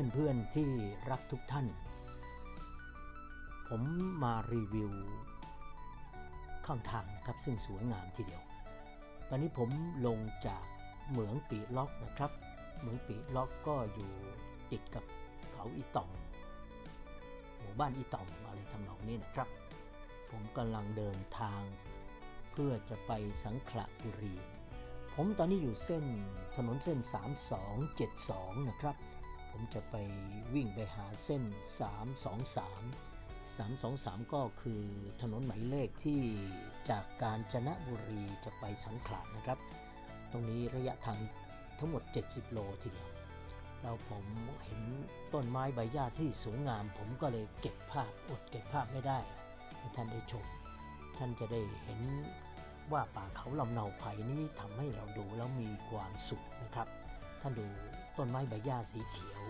ื่อนเพื่อนๆที่รักทุกท่าน ผมมารีวิว ข้างทางนะครับ ซึ่งสวยงามทีเดียว ตอนนี้ผมลงจากเหมืองปีล็อกนะครับ เหมืองปีล็อกก็อยู่ติดกับเขาอีตองหมู่บ้านอีตองอะไรทำนองนี้นะครับ ผมกำลังเดินทางเพื่อจะไปสังขละบุรี ผมตอนนี้อยู่เส้นถนนเส้น 3272 นะครับ ผมจะไปวิ่งไปหาเส้น 323 323 ก็คือถนนหมายเลขที่จากกาญจนบุรีจะไปสังขละนะครับ ตรงนี้ระยะทางทั้งหมด 70 โลทีเดียว แล้วผมเห็นต้นไม้ใบหญ้าที่สวยงาม ผมก็เลยเก็บภาพอดเก็บภาพไม่ได้ ให้ท่านได้ชม ท่านจะได้เห็นว่าป่าเขาลำเนาไผ่นี้ทำให้เราดูแล้วมีความสุขนะครับ ท่านดูต้นไม้ใบหญ้าสีเขียว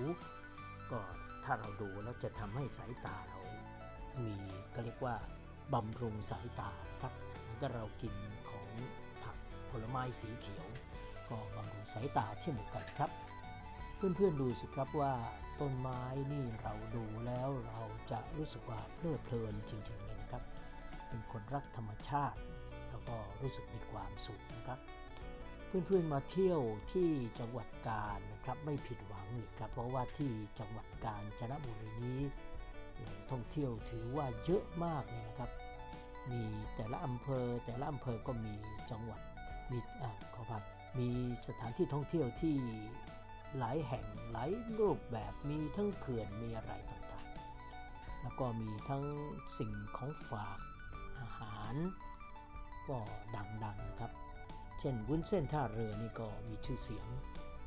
ก็ถ้าเราดูแล้วจะทำให้สายตาเรา มีก็เรียกว่าบำรุงสายตานะครับเหมือนกับเรากินของผักผลไม้สีเขียว ก็บำรุงสายตาเช่นเดียวกันครับ เพื่อนๆดูสิครับว่าต้นไม้นี่เราดูแล้วเราจะรู้สึกว่าเพลิดเพลินจริงๆเลยนะครับ เป็นคนรักธรรมชาติ แล้วก็รู้สึกมีความสุขนะครับ เพื่อนๆมาเที่ยวที่จังหวัดกาญนะครับไม่ผิดหวังเลยครับเพราะว่าที่จังหวัดกาญจนบุรีนี้แหล่งท่องเที่ยวถือว่าเยอะมากเลยนะครับ มีแต่ละอำเภอแต่ละอำเภอก็มีจังหวัดมีอ่าขออภัยมีสถานที่ท่องเที่ยวที่หลายแห่งหลายรูปแบบมีทั้งเขื่อนมีอะไรต่างๆ แล้วก็มีทั้งสิ่งของฝากอาหาร ก็ดังๆนะครับ เช่นวุ้นเส้นท่าเรือนี่ก็มีชื่อเสียง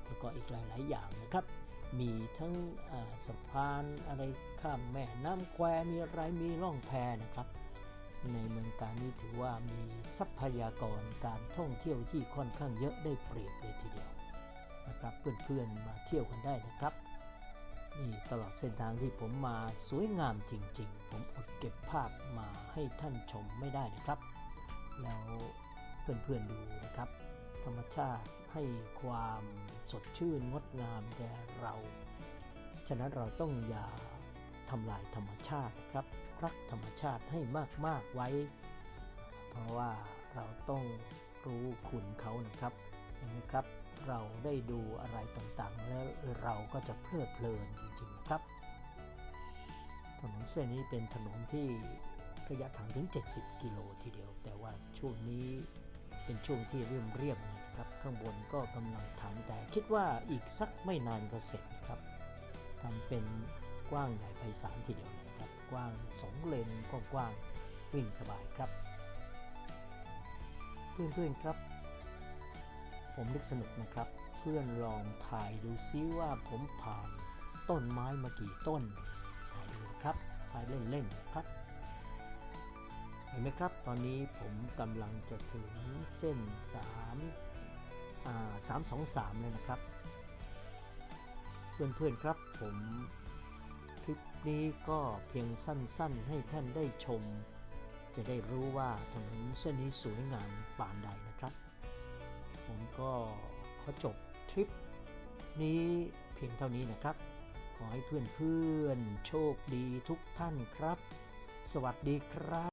แล้วก็อีกหลาย ๆ อย่างนะครับ มีทั้งสะพานอะไรข้ามแม่น้ำแควมีอะไรมีล่องแพนะครับ ในเมืองการนี้ถือว่ามีทรัพยากรการท่องเที่ยวที่ค่อนข้างเยอะได้เปรียบเลยทีเดียวนะครับเพื่อนๆมาเที่ยวกันได้นะครับนี่ตลอดเส้นทางที่ผมมาสวยงามจริง ๆ ผมอดเก็บภาพมาให้ท่านชมไม่ได้นะครับ แล้ว เพื่อนๆดูนะครับ ธรรมชาติให้ความสดชื่นงดงามแก่เรา ฉะนั้นเราต้องอย่าทำลายธรรมชาตินะครับ รักธรรมชาติให้มากๆไว้ เพราะว่าเราต้องรู้คุณเขานะครับเห็นไหมครับเราได้ดูอะไรต่างๆ แล้วเราก็จะเพลิดเพลินจริงๆนะครับ ถนนเส้นนี้เป็นถนนที่ระยะทางถึง 70 กิโลทีเดียว แต่ว่าช่วงนี้ เป็นช่วงที่เรียบเรียบๆหน่อยนะครับ ข้างบนก็กำลังทำแต่คิดว่าอีกสักไม่นานก็เสร็จนะครับทำเป็นกว้างใหญ่ไพศาลทีเดียวนะครับ กว้าง2เลนก็กว้างวิ่งสบายครับ เพื่อนๆครับ ผมนึกสนุกนะครับ เพื่อนลองถ่ายดูซิว่าผมผ่านต้นไม้มากี่ต้น ถ่ายดูนะครับถ่ายเล่นๆนะครับ ห็นไหมครับ ตอนนี้ผมกำลังจะถึงเส้น3อ่า323 เลยนะครับ เพื่อนๆครับผมคลิปนี้ก็เพียงสั้นๆ ให้ท่านได้ชม จะได้รู้ว่าถนนเส้นนี้สวยงามปานใดนะครับ ผมก็ขอจบทริปนี้เพียงเท่านี้นะครับ ขอให้เพื่อนๆโชคดีทุกท่านครับ สวัสดีครับ